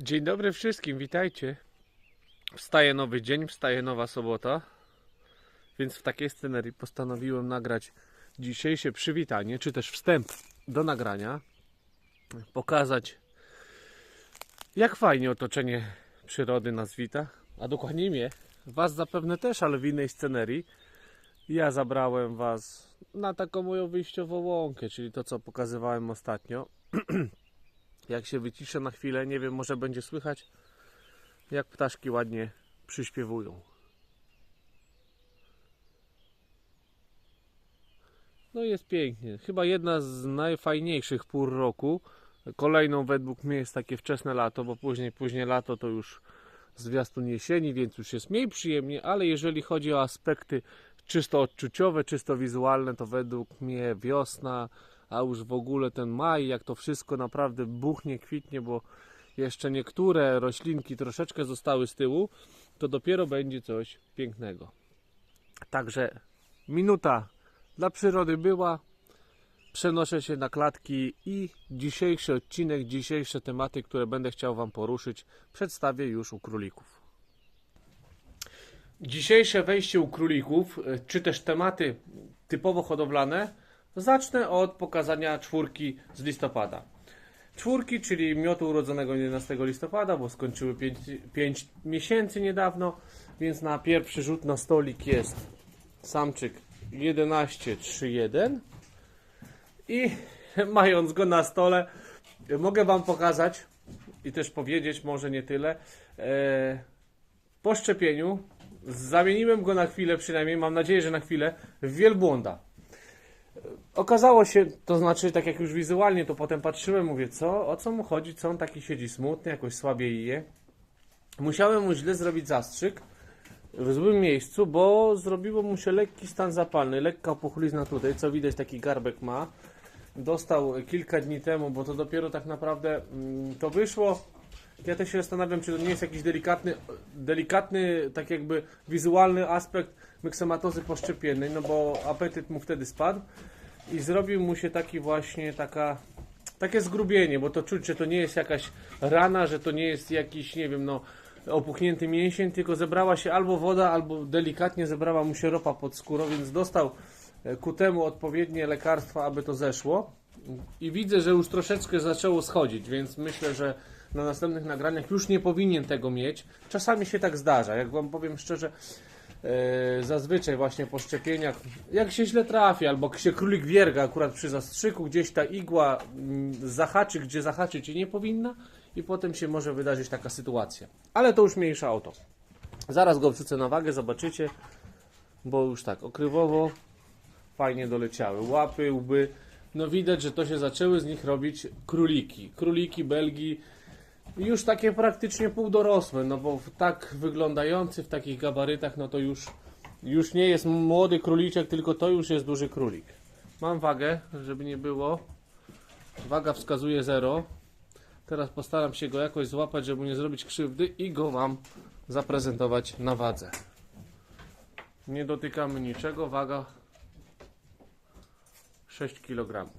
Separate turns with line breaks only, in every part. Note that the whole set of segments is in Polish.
Dzień dobry wszystkim, witajcie. Wstaje nowy dzień, wstaje nowa sobota, więc w takiej scenerii postanowiłem nagrać dzisiejsze przywitanie, czy też wstęp do nagrania. Pokazać, jak fajnie otoczenie przyrody nas wita, a dokładnie mnie, Was zapewne też, ale w innej scenerii. Ja zabrałem Was na taką moją wyjściową łąkę, czyli to, co pokazywałem ostatnio. Jak się wyciszę na chwilę, nie wiem, może będzie słychać, jak ptaszki ładnie przyśpiewują. No jest pięknie. Chyba jedna z najfajniejszych pór roku. Kolejną według mnie jest takie wczesne lato, bo później, później lato to już zwiastun jesieni, więc już jest mniej przyjemnie, ale jeżeli chodzi o aspekty czysto odczuciowe, czysto wizualne, to według mnie wiosna, a już w ogóle ten maj, jak to wszystko naprawdę buchnie, kwitnie, bo jeszcze niektóre roślinki troszeczkę zostały z tyłu, to dopiero będzie coś pięknego. Także minuta dla przyrody była. Przenoszę się na klatki i dzisiejszy odcinek, dzisiejsze tematy, które będę chciał Wam poruszyć, przedstawię już u królików. Dzisiejsze wejście u królików, e, czy też tematy typowo hodowlane, zacznę od pokazania czwórki z listopada. Czwórki, czyli miotu urodzonego 11 listopada, bo skończyły 5, miesięcy niedawno, więc na pierwszy rzut na stolik jest samczyk 1131 i mając go na stole, mogę Wam pokazać i też powiedzieć, może nie tyle, e, po szczepieniu zamieniłem go na chwilę, przynajmniej mam nadzieję, że na chwilę, w wielbłąda. Okazało się, to znaczy, tak jak już wizualnie to potem patrzyłem, mówię, co, o co mu chodzi, co on taki siedzi smutny, jakoś słabiej je. Musiałem mu źle zrobić zastrzyk w złym miejscu, bo zrobiło mu się lekki stan zapalny, lekka opuchlizna tutaj, co widać taki garbek ma. Dostał kilka dni temu, bo to dopiero tak naprawdę mm, to wyszło. Ja też się zastanawiam, czy to nie jest jakiś delikatny, delikatny, tak jakby wizualny aspekt myksematozy poszczepiennej, no bo apetyt mu wtedy spadł i zrobił mu się taki właśnie taka takie zgrubienie, bo to czuć, że to nie jest jakaś rana, że to nie jest jakiś, nie wiem, no opuchnięty mięsień, tylko zebrała się albo woda, albo delikatnie zebrała mu się ropa pod skórą, więc dostał e, ku temu odpowiednie lekarstwa, aby to zeszło. I widzę, że już troszeczkę zaczęło schodzić, więc myślę, że na następnych nagraniach już nie powinien tego mieć. Czasami się tak zdarza, jak wam powiem szczerze, zazwyczaj właśnie po szczepieniach, jak się źle trafi, albo się królik wierga akurat przy zastrzyku, gdzieś ta igła mm, zahaczy, gdzie zahaczyć nie powinna i potem się może wydarzyć taka sytuacja. Ale to już mniejsza o to. Zaraz go wrzucę na wagę, zobaczycie, bo już tak okrywowo fajnie doleciały. Łapy, łby, no widać, że to się zaczęły z nich robić króliki. Króliki Belgii już takie praktycznie półdorosłe, no bo tak wyglądający w takich gabarytach, no to już, już nie jest młody króliczek, tylko to już jest duży królik. Mam wagę, żeby nie było. Waga wskazuje 0. Teraz postaram się go jakoś złapać, żeby nie zrobić krzywdy i go mam zaprezentować na wadze. Nie dotykamy niczego, waga 6 kg.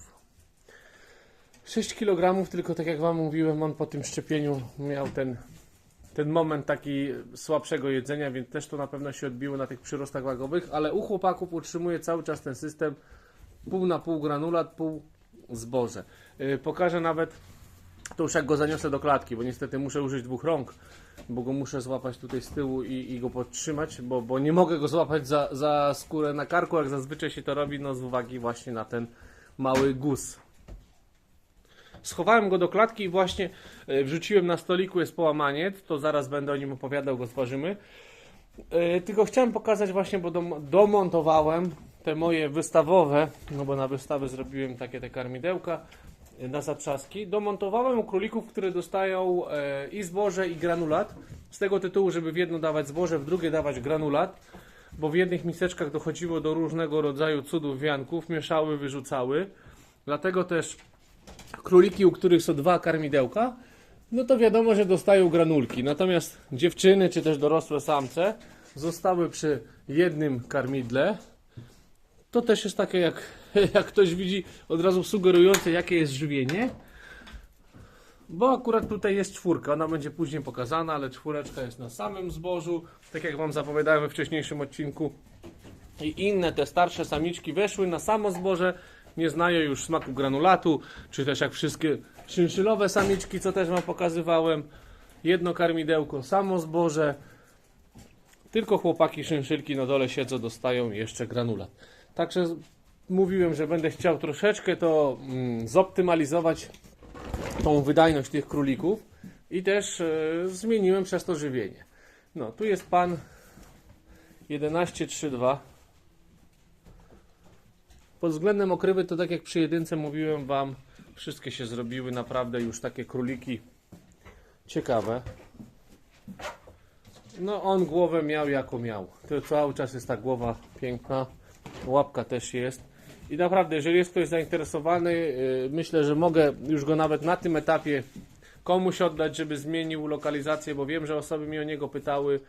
6 kg, tylko tak jak Wam mówiłem, on po tym szczepieniu miał ten, ten moment taki słabszego jedzenia, więc też to na pewno się odbiło na tych przyrostach wagowych, ale u chłopaków utrzymuje cały czas ten system pół na pół granulat, pół zboże. Yy, pokażę nawet to już jak go zaniosę do klatki, bo niestety muszę użyć dwóch rąk, bo go muszę złapać tutaj z tyłu i, i go podtrzymać, bo, bo nie mogę go złapać za, za skórę na karku, jak zazwyczaj się to robi, no z uwagi właśnie na ten mały guz. Schowałem go do klatki i właśnie e, wrzuciłem na stoliku, jest połamaniec, to zaraz będę o nim opowiadał, go zważymy. E, Tylko chciałem pokazać właśnie, bo dom- domontowałem te moje wystawowe, no bo na wystawy zrobiłem takie te karmidełka e, na zatrzaski. Domontowałem u królików, które dostają i zboże i granulat. Z tego tytułu, żeby w jedno dawać zboże, w drugie dawać granulat, bo w jednych miseczkach dochodziło do różnego rodzaju cudów wianków, mieszały, wyrzucały. Dlatego też króliki, u których są dwa karmidełka, no to wiadomo, że dostają granulki. Natomiast dziewczyny, czy też dorosłe samce zostały przy jednym karmidle. To też jest takie, jak, jak ktoś widzi, od razu sugerujące, jakie jest żywienie. Bo akurat tutaj jest czwórka, ona będzie później pokazana, ale czwóreczka jest na samym zbożu, tak jak Wam zapowiadałem we wcześniejszym odcinku. I inne te starsze samiczki weszły na samo zboże, nie znają już smaku granulatu, czy też jak wszystkie szynszylowe samiczki, co też Wam pokazywałem. Jedno karmidełko, samo zboże. Tylko chłopaki szynszylki na dole siedzą, dostają jeszcze granulat. Także mówiłem, że będę chciał troszeczkę to mm, zoptymalizować tą wydajność tych królików i też e, zmieniłem przez to żywienie. No, tu jest pan 1132. Pod względem okrywy to tak jak przy jedynce mówiłem wam, wszystkie się zrobiły naprawdę już takie króliki ciekawe. No on głowę miał jako miał. To cały czas jest ta głowa piękna. Łapka też jest. I naprawdę, jeżeli jest ktoś zainteresowany, yy, myślę, że mogę już go nawet na tym etapie komuś oddać, żeby zmienił lokalizację, bo wiem, że osoby mi o niego pytały.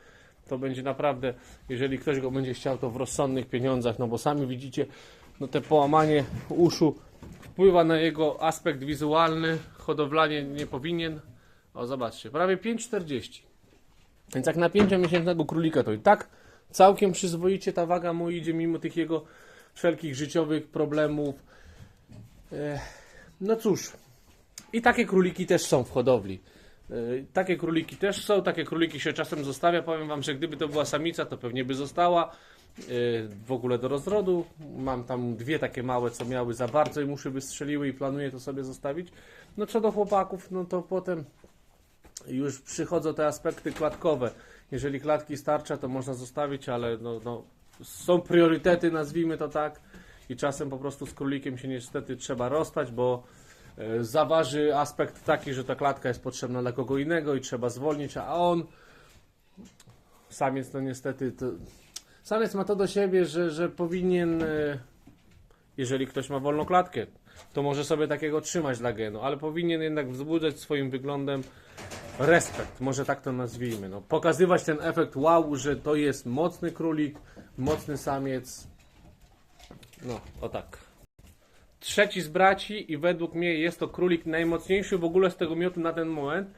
To będzie naprawdę, jeżeli ktoś go będzie chciał, to w rozsądnych pieniądzach, no bo sami widzicie, no te połamanie uszu wpływa na jego aspekt wizualny. Hodowlanie nie powinien. O, zobaczcie, prawie 5,40. Więc jak na 5-miesięcznego królika to i tak całkiem przyzwoicie ta waga mu idzie, mimo tych jego wszelkich życiowych problemów. Ech, No cóż, i takie króliki też są w hodowli. Yy, Takie króliki też są, takie króliki się czasem zostawia. Powiem Wam, że gdyby to była samica, to pewnie by została w ogóle do rozrodu. Mam tam dwie takie małe, co miały za bardzo i muszy wystrzeliły i planuję to sobie zostawić. No co do chłopaków, no to potem już przychodzą te aspekty klatkowe. Jeżeli klatki starcza, to można zostawić, ale no, no, są priorytety, nazwijmy to tak. I czasem po prostu z królikiem się niestety trzeba rozstać, bo e, zaważy aspekt taki, że ta klatka jest potrzebna dla kogo innego i trzeba zwolnić, a on samiec no niestety to, samiec ma to do siebie, że, że powinien e, jeżeli ktoś ma wolną klatkę, to może sobie takiego trzymać dla genu, ale powinien jednak wzbudzać swoim wyglądem respekt, może tak to nazwijmy. No, pokazywać ten efekt wow, że to jest mocny królik, mocny samiec. No, o tak. Trzeci z braci i według mnie jest to królik najmocniejszy w ogóle z tego miotu na ten moment.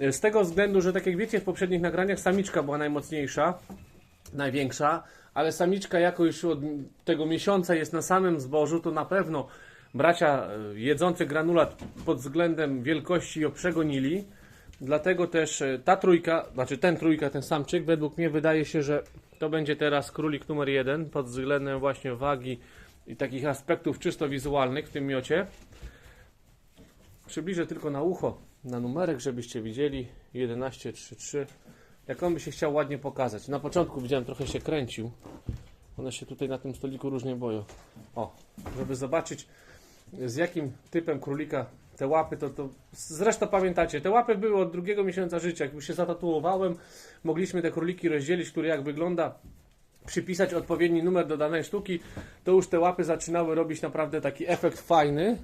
E, Z tego względu, że tak jak wiecie w poprzednich nagraniach samiczka była najmocniejsza, największa, ale samiczka jako już od tego miesiąca jest na samym zbożu, to na pewno bracia e, jedzący granulat pod względem wielkości ją przegonili. Dlatego też e, ta trójka, znaczy ten trójka, ten samczyk, według mnie wydaje się, że to będzie teraz królik numer jeden pod względem właśnie wagi i takich aspektów czysto wizualnych w tym miocie. Przybliżę tylko na ucho, na numerek, żebyście widzieli 1133. Jak on by się chciał ładnie pokazać. Na początku widziałem, trochę się kręcił. One się tutaj na tym stoliku różnie boją. O, żeby zobaczyć z jakim typem królika te łapy, to, to zresztą pamiętacie, te łapy były od drugiego miesiąca życia. Jak już się zatatuowałem, mogliśmy te króliki rozdzielić, który jak wygląda, przypisać odpowiedni numer do danej sztuki, to już te łapy zaczynały robić naprawdę taki efekt fajny.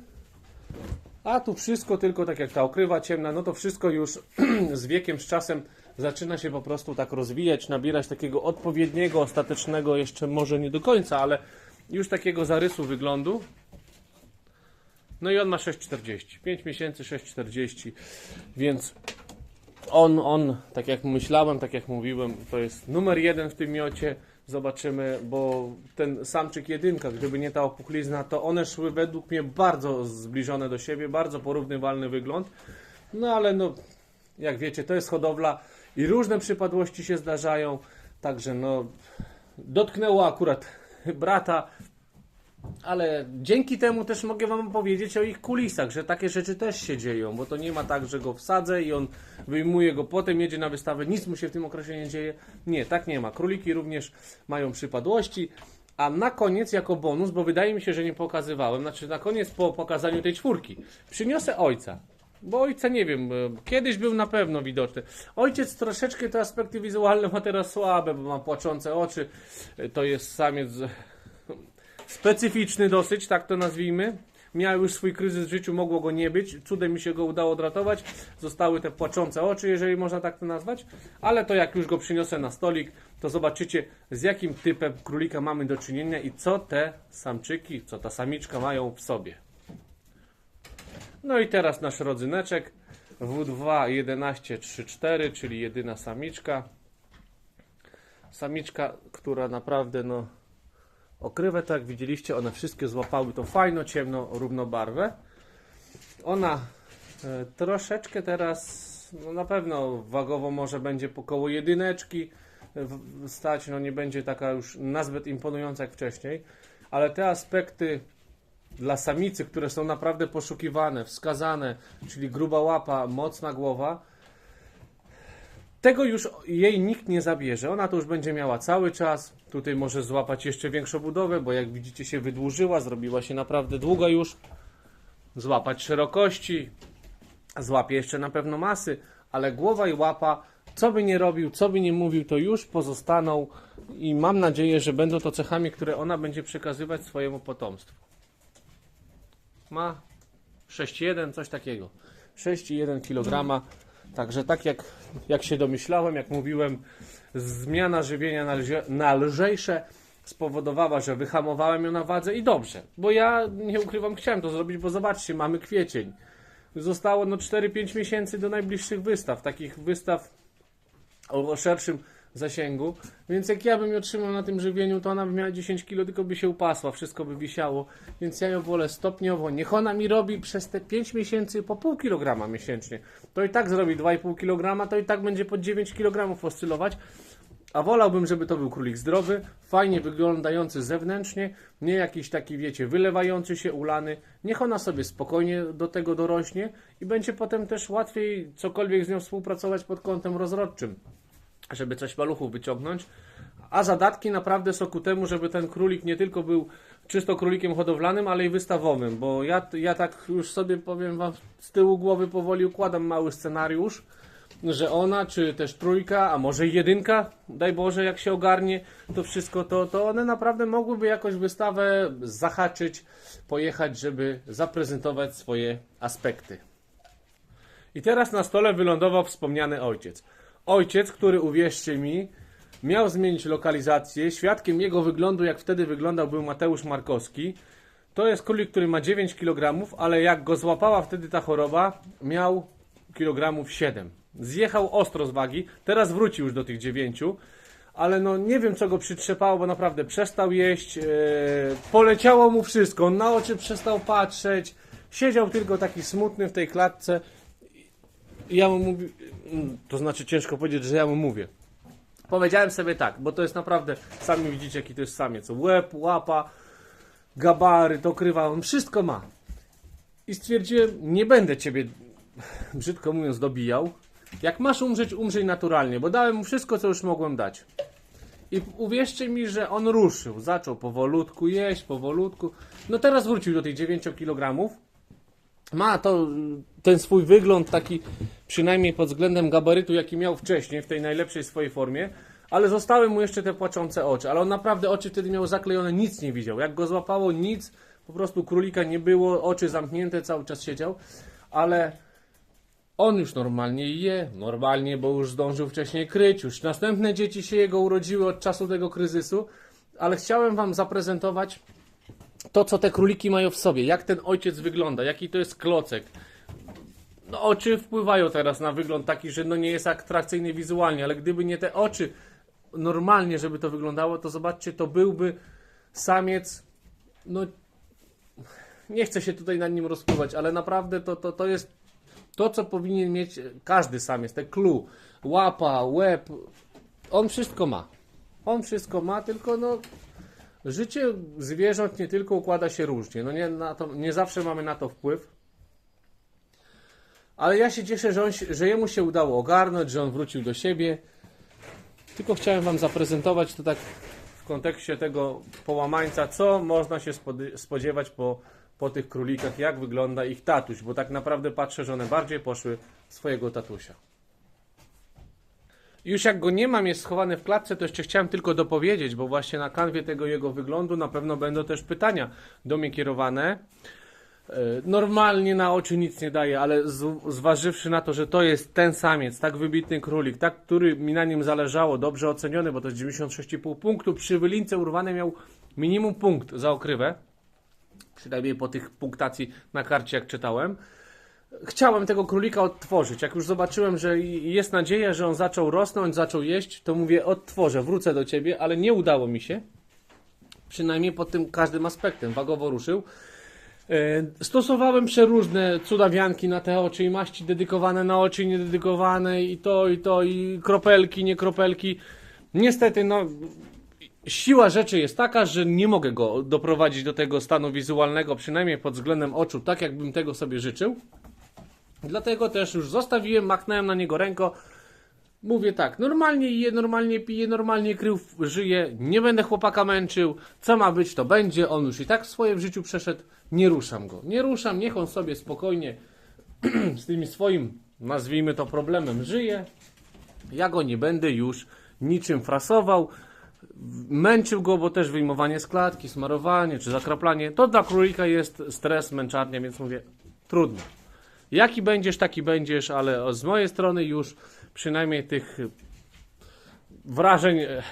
A tu wszystko tylko tak jak ta okrywa ciemna, no to wszystko już z wiekiem, z czasem zaczyna się po prostu tak rozwijać, nabierać takiego odpowiedniego, ostatecznego, jeszcze może nie do końca, ale już takiego zarysu wyglądu. No i on ma 6,40. 5 miesięcy 6,40. Więc on, on, tak jak myślałem, tak jak mówiłem, to jest numer jeden w tym miocie. Zobaczymy, bo ten samczyk jedynka, gdyby nie ta opuchlizna, to one szły według mnie bardzo zbliżone do siebie, bardzo porównywalny wygląd. No ale no, jak wiecie, to jest hodowla i różne przypadłości się zdarzają. Także no, dotknęło akurat brata, ale dzięki temu też mogę Wam powiedzieć o ich kulisach, że takie rzeczy też się dzieją, bo to nie ma tak, że go wsadzę i on wyjmuje go potem, jedzie na wystawę, nic mu się w tym okresie nie dzieje. Nie, tak nie ma. Króliki również mają przypadłości. A na koniec, jako bonus, bo wydaje mi się, że nie pokazywałem, znaczy na koniec po pokazaniu tej czwórki, przyniosę ojca. Bo ojca nie wiem, e, kiedyś był na pewno widoczny. Ojciec troszeczkę te aspekty wizualne ma teraz słabe, bo ma płaczące oczy. E, To jest samiec specyficzny dosyć, tak to nazwijmy. Miał już swój kryzys w życiu, mogło go nie być. Cudem mi się go udało odratować. Zostały te płaczące oczy, jeżeli można tak to nazwać. Ale to jak już go przyniosę na stolik, to zobaczycie z jakim typem królika mamy do czynienia i co te samczyki, co ta samiczka mają w sobie. No i teraz nasz rodzyneczek. W2 1134, czyli jedyna samiczka. Samiczka, która naprawdę no okrywę, tak jak widzieliście, one wszystkie złapały to fajno, ciemno, równobarwę. Ona e, troszeczkę teraz, no na pewno wagowo może będzie po koło jedyneczki w- stać, no nie będzie taka już nazbyt imponująca jak wcześniej, ale te aspekty dla samicy, które są naprawdę poszukiwane, wskazane, czyli gruba łapa, mocna głowa, tego już jej nikt nie zabierze. Ona to już będzie miała cały czas. Tutaj może złapać jeszcze większą budowę, bo jak widzicie się wydłużyła, zrobiła się naprawdę długa już. Złapać szerokości, złapie jeszcze na pewno masy, ale głowa i łapa, co by nie robił, co by nie mówił, to już pozostaną i mam nadzieję, że będą to cechami, które ona będzie przekazywać swojemu potomstwu. Ma 6,1, coś takiego. 6,1 kg. Także tak jak, jak się domyślałem, jak mówiłem, zmiana żywienia na, lże, na lżejsze spowodowała, że wyhamowałem ją na wadze i dobrze. Bo ja nie ukrywam, chciałem to zrobić, bo zobaczcie, mamy kwiecień. Zostało no 4-5 miesięcy do najbliższych wystaw. Takich wystaw o, szerszym zasięgu. Więc jak ja bym ją trzymał na tym żywieniu, to ona by miała 10 kg, tylko by się upasła, wszystko by wisiało. Więc ja ją wolę stopniowo. Niech ona mi robi przez te 5 miesięcy po pół kilograma miesięcznie. To i tak zrobi 2,5 kg, to i tak będzie po 9 kg oscylować. A wolałbym, żeby to był królik zdrowy, fajnie wyglądający zewnętrznie, nie jakiś taki, wiecie, wylewający się, ulany. Niech ona sobie spokojnie do tego dorośnie i będzie potem też łatwiej cokolwiek z nią współpracować pod kątem rozrodczym, żeby coś maluchów wyciągnąć. A zadatki naprawdę są ku temu, żeby ten królik nie tylko był czysto królikiem hodowlanym, ale i wystawowym, bo ja, ja tak już sobie powiem wam z tyłu głowy powoli układam mały scenariusz, że ona, czy też trójka, a może jedynka, daj Boże, jak się ogarnie to wszystko, to, to one naprawdę mogłyby jakoś wystawę zahaczyć, pojechać, żeby zaprezentować swoje aspekty. I teraz na stole wylądował wspomniany ojciec. Ojciec, który uwierzcie mi, miał zmienić lokalizację. Świadkiem jego wyglądu, jak wtedy wyglądał, był Mateusz Markowski. To jest królik, który ma 9 kg, ale jak go złapała wtedy ta choroba, miał kilogramów 7. Zjechał ostro z wagi, teraz wrócił już do tych 9, ale no nie wiem co go przytrzepało, bo naprawdę przestał jeść, e, poleciało mu wszystko, na oczy przestał patrzeć, siedział tylko taki smutny w tej klatce. Ja mu mówię, to znaczy ciężko powiedzieć, że ja mu mówię. Powiedziałem sobie tak, bo to jest naprawdę, sami widzicie jaki to jest samiec, łeb, łapa, gabaryt, okrywa, on wszystko ma. I stwierdziłem, nie będę ciebie, brzydko mówiąc, dobijał. Jak masz umrzeć, umrzyj naturalnie, bo dałem mu wszystko, co już mogłem dać. I uwierzcie mi, że on ruszył, zaczął powolutku jeść, powolutku. No teraz wrócił do tych 9 kg. Ma to ten swój wygląd taki, przynajmniej pod względem gabarytu, jaki miał wcześniej, w tej najlepszej swojej formie. Ale zostały mu jeszcze te płaczące oczy. Ale on naprawdę oczy wtedy miał zaklejone, nic nie widział. Jak go złapało, nic, po prostu królika nie było, oczy zamknięte, cały czas siedział. Ale on już normalnie je, normalnie, bo już zdążył wcześniej kryć, już następne dzieci się jego urodziły od czasu tego kryzysu, ale chciałem Wam zaprezentować to, co te króliki mają w sobie, jak ten ojciec wygląda, jaki to jest klocek. No, oczy wpływają teraz na wygląd taki, że no nie jest atrakcyjny wizualnie, ale gdyby nie te oczy normalnie, żeby to wyglądało, to zobaczcie, to byłby samiec, no nie chcę się tutaj nad nim rozpływać, ale naprawdę to, to, to jest to, co powinien mieć każdy samiec, te clue, łapa, łeb, on wszystko ma. On wszystko ma, tylko no, życie zwierząt nie tylko układa się różnie. No nie, to, nie zawsze mamy na to wpływ. Ale ja się cieszę, że, on, że jemu się udało ogarnąć, że on wrócił do siebie. Tylko chciałem Wam zaprezentować to tak w kontekście tego połamańca, co można się spodziewać po, po tych królikach, jak wygląda ich tatuś, bo tak naprawdę patrzę, że one bardziej poszły swojego tatusia. Już jak go nie mam, jest schowany w klatce, to jeszcze chciałem tylko dopowiedzieć, bo właśnie na kanwie tego jego wyglądu na pewno będą też pytania do mnie kierowane. E, Normalnie na oczy nic nie daje, ale zważywszy na to, że to jest ten samiec, tak wybitny królik, tak, który mi na nim zależało, dobrze oceniony, bo to jest 96,5 punktu, przy wylince urwanej miał minimum punkt za okrywę, przynajmniej po tych punktacji na karcie jak czytałem, chciałem tego królika odtworzyć. Jak już zobaczyłem, że jest nadzieja, że on zaczął rosnąć, zaczął jeść, to mówię, odtworzę, wrócę do ciebie, ale nie udało mi się. Przynajmniej pod tym każdym aspektem. Wagowo ruszył. E, Stosowałem przeróżne cudawianki na te oczy i maści dedykowane na oczy niededykowane i to, i to, i kropelki, nie kropelki. Niestety, no, siła rzeczy jest taka, że nie mogę go doprowadzić do tego stanu wizualnego, przynajmniej pod względem oczu, tak jakbym tego sobie życzył. Dlatego też już zostawiłem, machnąłem na niego ręką. Mówię tak, normalnie je, normalnie piję, normalnie krył, żyje, nie będę chłopaka męczył, co ma być to będzie, on już i tak swoje w życiu przeszedł, nie ruszam go. Nie ruszam, niech on sobie spokojnie z tym swoim, nazwijmy to problemem, żyje. Ja go nie będę już niczym frasował, męczył go, bo też wyjmowanie z klatki, smarowanie czy zakraplanie, to dla królika jest stres, męczarnia, więc mówię, trudno. Jaki będziesz, taki będziesz, ale z mojej strony już przynajmniej tych wrażeń e,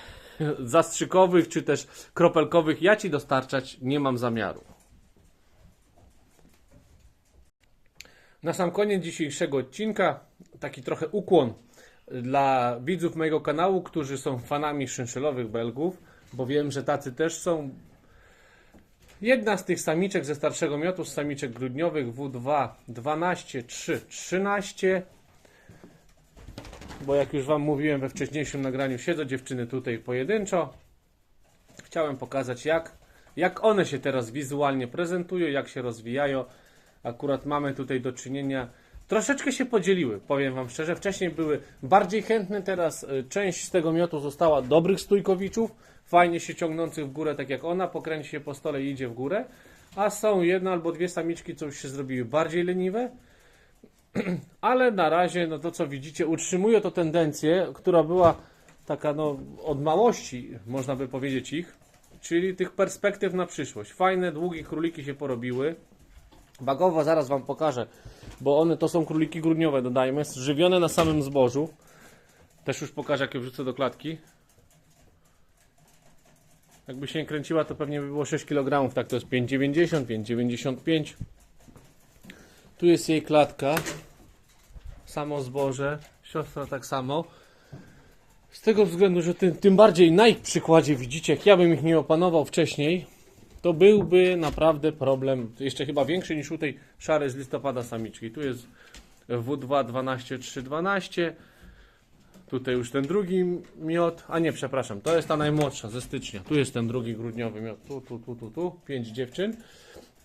zastrzykowych czy też kropelkowych ja ci dostarczać nie mam zamiaru. Na sam koniec dzisiejszego odcinka taki trochę ukłon dla widzów mojego kanału, którzy są fanami szynszylowych Belgów, bo wiem, że tacy też są. Jedna z tych samiczek ze starszego miotu, z samiczek grudniowych W2 12, 3, 13. Bo jak już Wam mówiłem we wcześniejszym nagraniu, siedzą dziewczyny tutaj pojedynczo. Chciałem pokazać, jak, jak one się teraz wizualnie prezentują, jak się rozwijają. Akurat mamy tutaj do czynienia. Troszeczkę się podzieliły, powiem Wam szczerze. Wcześniej były bardziej chętne, teraz y, część z tego miotu została dobrych stójkowiczów, fajnie się ciągnących w górę, tak jak ona, pokręci się po stole i idzie w górę. A są jedna albo dwie samiczki, co już się zrobiły bardziej leniwe. Ale na razie, no to co widzicie, utrzymują to tendencję, która była taka no od małości, można by powiedzieć ich, czyli tych perspektyw na przyszłość. Fajne, długie króliki się porobiły. Wagowo zaraz Wam pokażę, bo one to są króliki grudniowe, dodajmy, żywione na samym zbożu. Też już pokażę, jak je wrzucę do klatki. Jakby się nie kręciła, to pewnie by było 6 kg, tak to jest 5,90, 5,95. Tu jest jej klatka. Samo zboże, siostra tak samo. Z tego względu, że tym, tym bardziej na ich przykładzie widzicie, jak ja bym ich nie opanował wcześniej, to byłby naprawdę problem, jeszcze chyba większy niż u tej szarej z listopada samiczki. Tu jest W2 12 3 12. Tutaj już ten drugi miod, a nie, przepraszam, to jest ta najmłodsza ze stycznia. Tu jest ten drugi grudniowy miod. Tu, tu, tu, tu, tu. Pięć dziewczyn.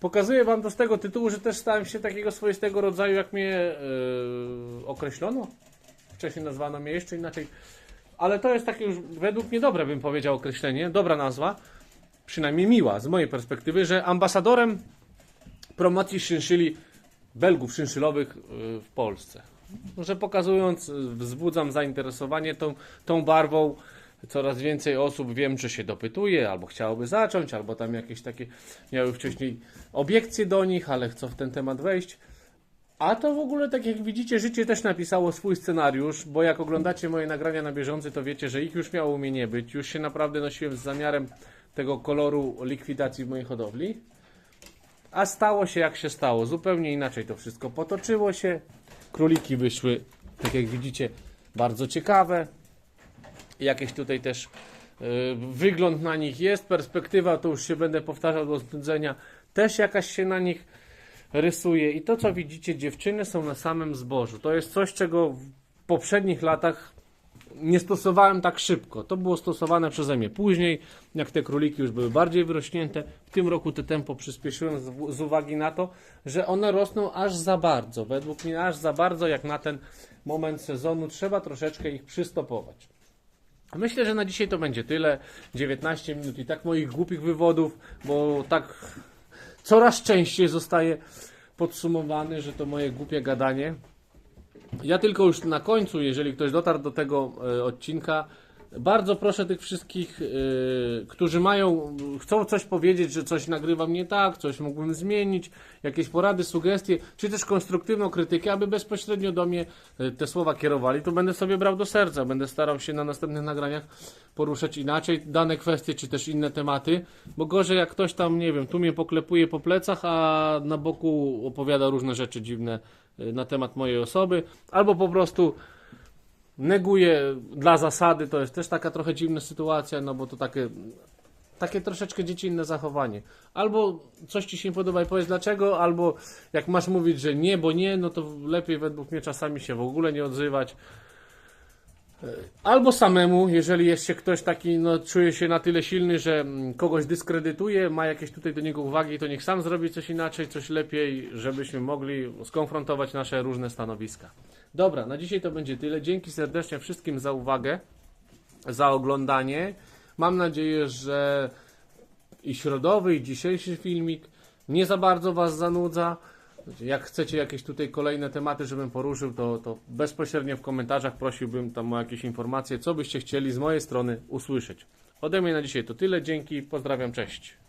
Pokazuję Wam to z tego tytułu, że też stałem się takiego swoistego rodzaju, jak mnie yy, określono. Wcześniej nazwano mnie jeszcze inaczej. Ale to jest takie już według mnie dobre, bym powiedział, określenie, dobra nazwa, przynajmniej miła z mojej perspektywy, że ambasadorem promocji szynszyli Belgów szynszylowych yy, w Polsce. Że pokazując, yy, wzbudzam zainteresowanie tą, tą barwą. Coraz więcej osób wiem, że się dopytuje, albo chciałoby zacząć, albo tam jakieś takie miały wcześniej obiekcje do nich, ale chcą w ten temat wejść. A to w ogóle, tak jak widzicie, życie też napisało swój scenariusz, bo jak oglądacie moje nagrania na bieżąco, to wiecie, że ich już miało u mnie nie być. Już się naprawdę nosiłem z zamiarem tego koloru likwidacji w mojej hodowli. A stało się jak się stało. Zupełnie inaczej to wszystko potoczyło się. Króliki wyszły, tak jak widzicie, bardzo ciekawe. Jakieś tutaj też yy, wygląd na nich jest, perspektywa, to już się będę powtarzał do znudzenia, też jakaś się na nich rysuje. I to, co widzicie, dziewczyny są na samym zbożu. To jest coś, czego w poprzednich latach nie stosowałem tak szybko. To było stosowane przeze mnie później, jak te króliki już były bardziej wyrośnięte. W tym roku te tempo przyspieszyłem z, z uwagi na to, że one rosną aż za bardzo. Według mnie aż za bardzo, jak na ten moment sezonu, trzeba troszeczkę ich przystopować. Myślę, że na dzisiaj to będzie tyle. 19 minut i tak moich głupich wywodów, bo tak coraz częściej zostaje podsumowany, że to moje głupie gadanie. Ja tylko już na końcu, jeżeli ktoś dotarł do tego e, odcinka, bardzo proszę tych wszystkich, e, którzy mają, chcą coś powiedzieć, że coś nagrywam nie tak, coś mógłbym zmienić, jakieś porady, sugestie, czy też konstruktywną krytykę, aby bezpośrednio do mnie e, te słowa kierowali, to będę sobie brał do serca, będę starał się na następnych nagraniach poruszać inaczej dane kwestie, czy też inne tematy, bo gorzej jak ktoś tam, nie wiem, tu mnie poklepuje po plecach, a na boku opowiada różne rzeczy dziwne na temat mojej osoby, albo po prostu neguje dla zasady, to jest też taka trochę dziwna sytuacja, no bo to takie, takie troszeczkę dziecinne zachowanie. Albo coś ci się nie podoba i powiedz dlaczego, albo jak masz mówić, że nie, bo nie, no to lepiej według mnie czasami się w ogóle nie odzywać. Albo samemu, jeżeli jest się ktoś taki, no czuje się na tyle silny, że mm, kogoś dyskredytuje, ma jakieś tutaj do niego uwagi, to niech sam zrobi coś inaczej, coś lepiej, żebyśmy mogli skonfrontować nasze różne stanowiska. Dobra, na dzisiaj to będzie tyle. Dzięki serdecznie wszystkim za uwagę, za oglądanie. Mam nadzieję, że i środowy, i dzisiejszy filmik nie za bardzo Was zanudza. Jak chcecie jakieś tutaj kolejne tematy, żebym poruszył, to, to bezpośrednio w komentarzach prosiłbym tam o jakieś informacje, co byście chcieli z mojej strony usłyszeć. Ode mnie na dzisiaj to tyle. Dzięki, pozdrawiam, cześć.